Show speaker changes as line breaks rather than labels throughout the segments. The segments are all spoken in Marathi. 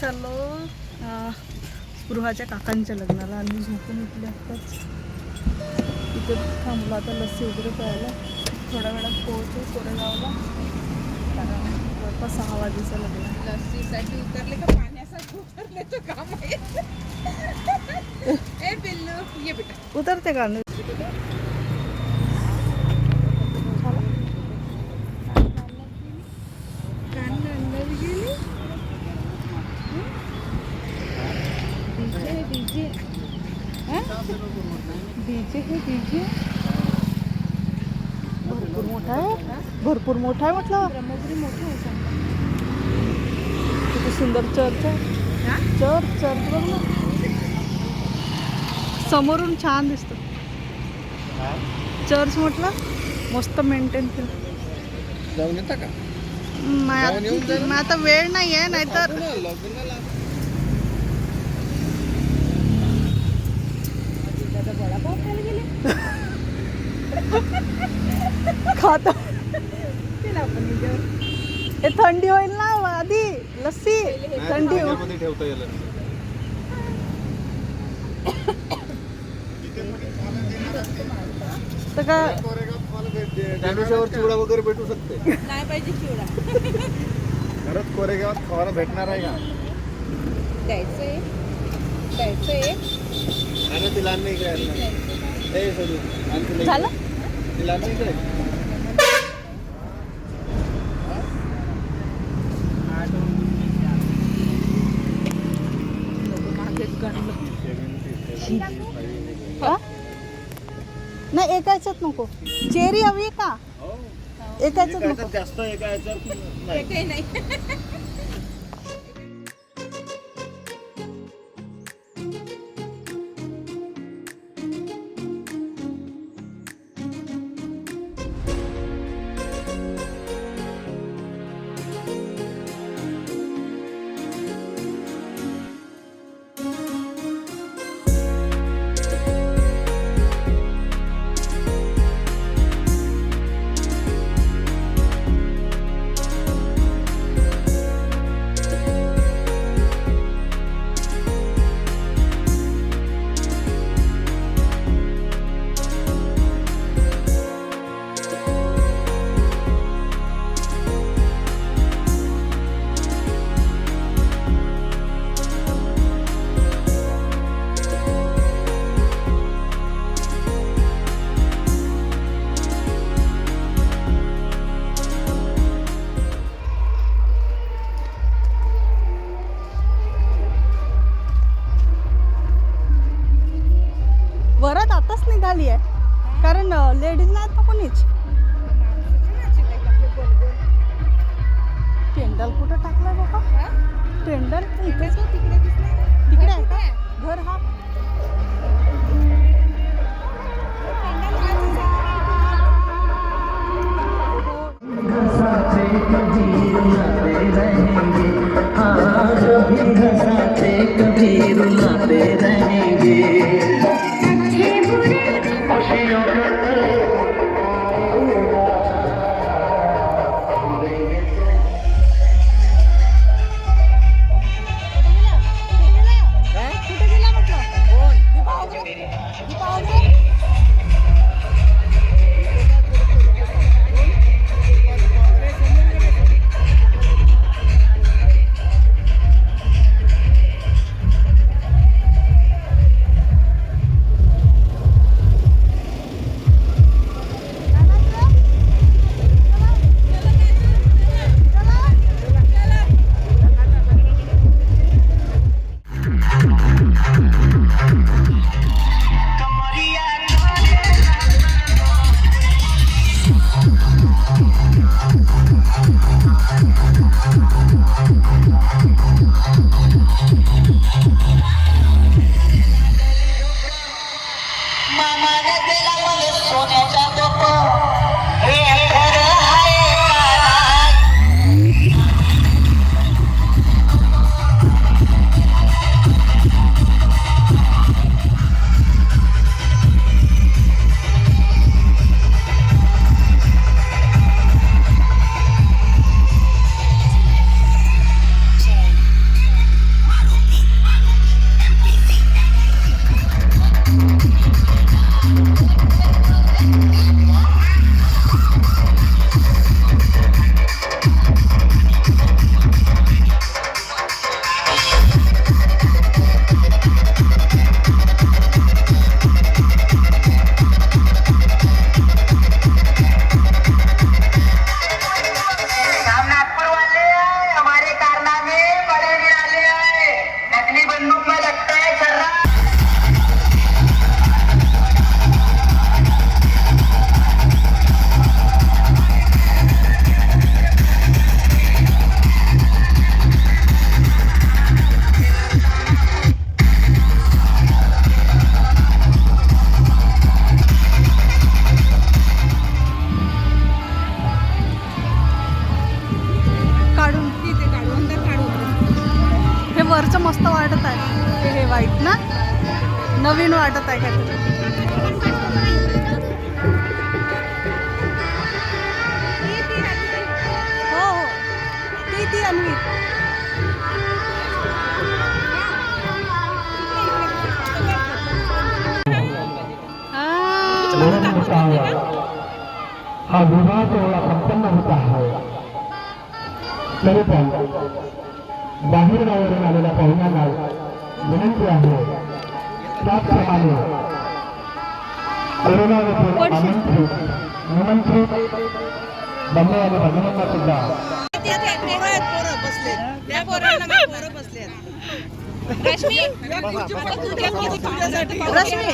चाललो. स्पृहाच्या काकांच्या लग्नाला आणि झोपून उठले आत्ताच इथे थांबलो. आता लस्सी वगैरे प्यायला. थोड्या वेळात पोहोचू कोरेगावला. कारण जवळपास सहा वाजेचं लग्न.
लस्सीसाठी उतरले का? पाण्यासाठी उतरले तर काम आहे.
उतरते का? भरपूर मोठा आहे. भरपूर मोठा आहे म्हटलं. किती सुंदर चर्च आहे.
हा?
चर्च चर्च बघ ना. समोरून छान दिसतं. चर्च म्हटलं मस्त मेंटेन केलं.
जाऊन येता का?
नाही आता वेळ नाही आहे नाहीतर खाता. हे थंडी होईल ना आधी लस्सी. थंडी हो
मध्ये ठेवता येईल
तर का
ज्ञानेश्वर चिवडा वगैरे भेटू शकते.
नाही पाहिजे चिवडा.
खरंच कोरेगावात खावायला भेटणार आहे का?
द्यायचंय. द्यायचंय.
आणि तिला आणलं इकडे ए सोडू. आणि तिला
झालं?
इकडे. तिला आणलं इकडे
मागेच गणलं हा? नाही एका ह्याच्यात नको. चेरी हवी आहे का? एका ह्याच्यात
एका
नको.
ह्याच्यात जास्त एका ह्याच्यात नाही.
रुलाते
तरी पण बाहेर गावावरून आलेल्या पाहुण्यांना विनंती आहे त्याचप्रमाणे कोरोनावरून आमंत्रित निमंत्रित बंधू आणि भगिनींना सुद्धा.
रश्मी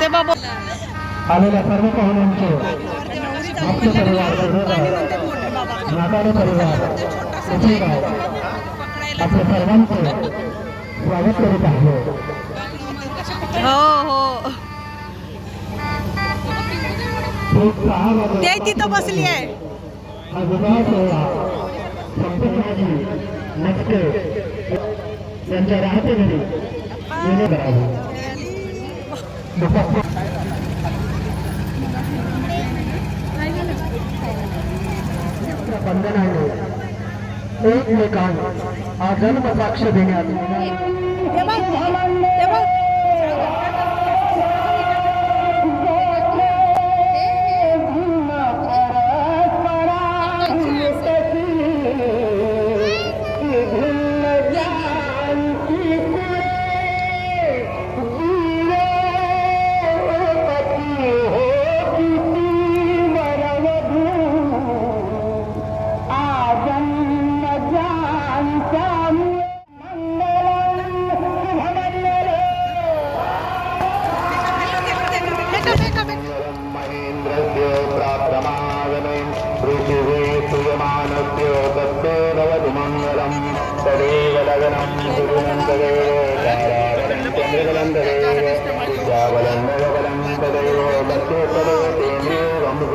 ते बाबा
आलेल्या सर्व पाहुण्यांचे आपले परिवार नाताळे परिवार आपल्या सर्वांचे स्वागत करीत आहे.
हो हो. ते तिथं बसली आहे.
हा विवाह सोहळा संपवण्याची नसते त्यांच्या राहते घरी. करावे बंधनाने एकमेकांना आजन्म साक्ष देण्यात విద్యావలంబలం తదైవ మధ్య తదైవ తేనే వందు